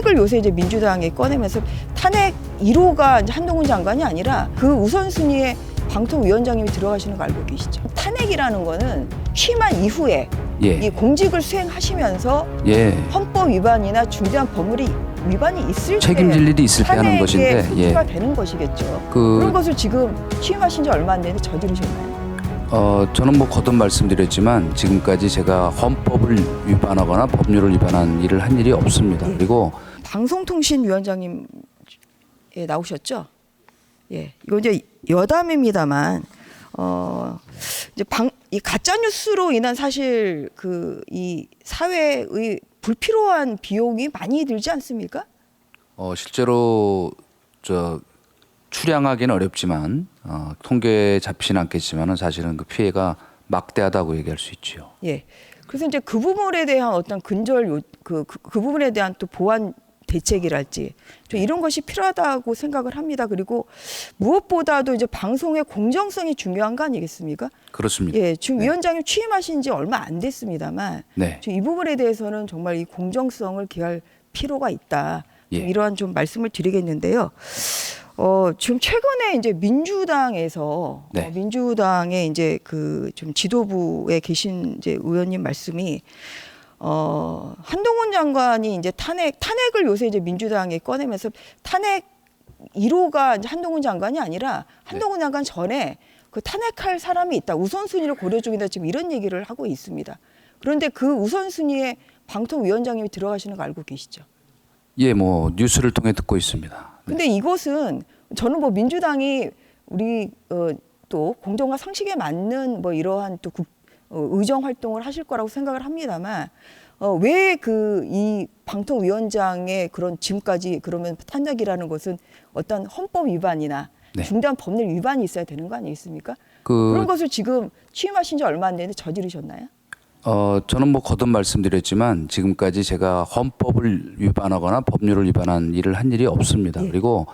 탄핵을 요새 이제 민주당이 꺼내면서 탄핵 1호가 이제 한동훈 장관이 아니라 그 우선순위에 방통위원장님이 들어가시는 거 알고 계시죠? 탄핵이라는 거는 취임한 이후에 이 예, 공직을 수행하시면서 예. 헌법 위반이나 중대한 법률이 위반이 있을 책임질 일이 있을 때 하는 것인데, 소지가 예. 되는 것이겠죠. 그런 그, 것을 지금 취임하신 지 얼마 안 됐는데 저지르셨나요? 어, 저는 뭐 거듭 말씀드렸지만 지금까지 제가 헌법을 위반하거나 법률을 위반한 일을 한 일이 없습니다. 예. 그리고 방송통신위원장님 예, 나오셨죠? 예, 이거 이제 여담입니다만 어 이제 방 이 가짜 뉴스로 인한 사실 그 이 사회의 불필요한 비용이 많이 들지 않습니까? 어, 실제로 저 추량하기는 어렵지만 어, 통계에 잡히는 않겠지만은 사실은 그 피해가 막대하다고 얘기할 수 있죠. 예. 그래서 이제 그 부분에 대한 어떤 근절 요, 그, 그, 그 부분에 대한 또 보완 대책이랄지 좀 이런 것이 필요하다고 생각을 합니다. 그리고 무엇보다도 이제 방송의 공정성이 중요한 거 아니겠습니까? 그렇습니다. 예, 지금 네. 위원장님 취임하신 지 얼마 안 됐습니다만 네. 좀이 부분에 대해서는 정말 이 공정성을 기할 필요가 있다. 좀 예. 이러한 좀 말씀을 드리겠는데요. 어, 지금 최근에 이제 민주당에서 네. 어, 민주당의 이제 그 좀 지도부에 계신 이제 의원님 말씀이 어, 한동훈 장관이 이제 탄핵 탄핵을 요새 이제 민주당이 꺼내면서 탄핵 1호가 이제 한동훈 장관이 아니라 한동훈 네. 장관 전에 그 탄핵할 사람이 있다. 우선순위를 고려 중이다. 지금 이런 얘기를 하고 있습니다. 그런데 그 우선순위에 방통위원장님이 들어가시는 거 알고 계시죠? 예, 뭐 뉴스를 통해 듣고 있습니다. 네. 근데 이것은 저는 뭐 민주당이 우리 어, 또 공정과 상식에 맞는 뭐 이러한 또 국, 어, 의정 활동을 하실 거라고 생각을 합니다만 어, 왜 그 이 방통위원장의 그런 지금까지 그러면 탄핵이라는 것은 어떤 헌법 위반이나 네. 중대한 법률 위반이 있어야 되는 거 아니겠습니까? 그 그런 것을 지금 취임하신 지 얼마 안 됐는데 저지르셨나요? 어, 저는 뭐 거듭 말씀드렸지만 지금까지 제가 헌법을 위반하거나 법률을 위반한 일을 한 일이 없습니다. 예. 그리고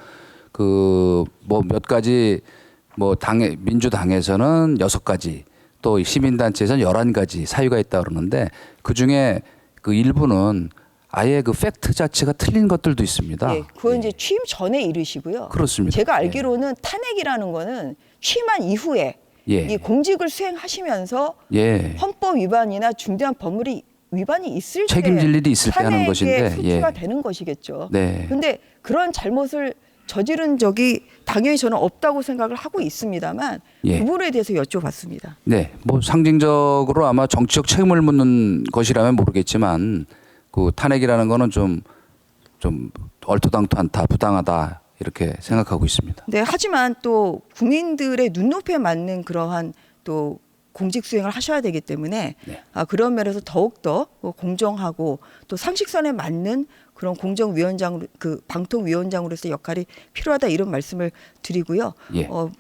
그 뭐 몇 가지 뭐 당에 민주당에서는 여섯 가지 또 시민단체에서는 열한 가지 사유가 있다 그러는데 그 중에 그 일부는 아예 그 팩트 자체가 틀린 것들도 있습니다. 예, 그건 이제 취임 전에 이르시고요. 그렇습니다. 제가 알기로는 탄핵이라는 거는 취임한 이후에 예. 이 공직을 수행하시면서 예. 헌법 위반이나 중대한 법률이 위반이 있을 책임질 때 일이 있을 때 하는 것인데, 소지가 예. 되는 것이겠죠. 네. 근데 그런 잘못을 저지른 적이 당연히 저는 없다고 생각을 하고 있습니다만 예. 그 부분에 대해서 여쭤봤습니다. 네, 뭐 상징적으로 아마 정치적 책임을 묻는 것이라면 모르겠지만 그 탄핵이라는 거는 좀 좀 얼토당토않다, 부당하다 이렇게 생각하고 있습니다. 네, 하지만 또 국민들의 눈높이에 맞는 그러한 또 공직 수행을 하셔야 되기 때문에 네. 아, 그런 면에서 더욱 더 공정하고 또 상식선에 맞는 그런 공정위원장 그 방통위원장으로서 역할이 필요하다 이런 말씀을 드리고요. 예. 어,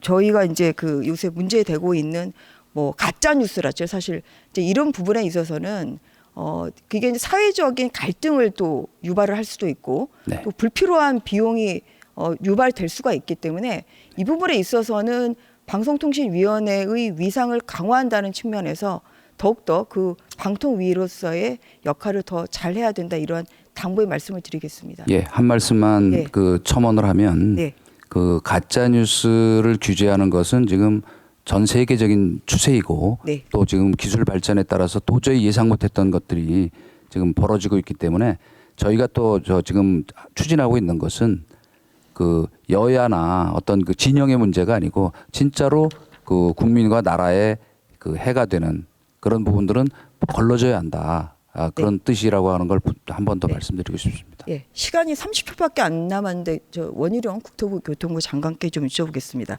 저희가 이제 그 요새 문제되고 있는 뭐 가짜 뉴스라죠. 사실 이제 이런 부분에 있어서는 어 그게 이제 사회적인 갈등을 또 유발을 할 수도 있고 네. 또 불필요한 비용이 어 유발될 수가 있기 때문에 이 부분에 있어서는 방송통신위원회의 위상을 강화한다는 측면에서 더욱더 그 방통위로서의 역할을 더 잘해야 된다 이러한 당부의 말씀을 드리겠습니다. 예, 한 말씀만 네. 그 첨언을 하면 네. 그 가짜 뉴스를 규제하는 것은 지금 전 세계적인 추세이고 네. 또 지금 기술 발전에 따라서 도저히 예상 못했던 것들이 지금 벌어지고 있기 때문에 저희가 또 저 지금 추진하고 있는 것은 그 여야나 어떤 그 진영의 문제가 아니고 진짜로 그 국민과 나라에 그 해가 되는 그런 부분들은 걸러져야 한다. 아, 그런 뜻이라고 하는 걸 한 번더 네. 말씀드리고 싶습니다. 예, 시간이 30초밖에 안 남았는데 저 원희룡 국토부 교통부 장관께 좀 여쭤보겠습니다.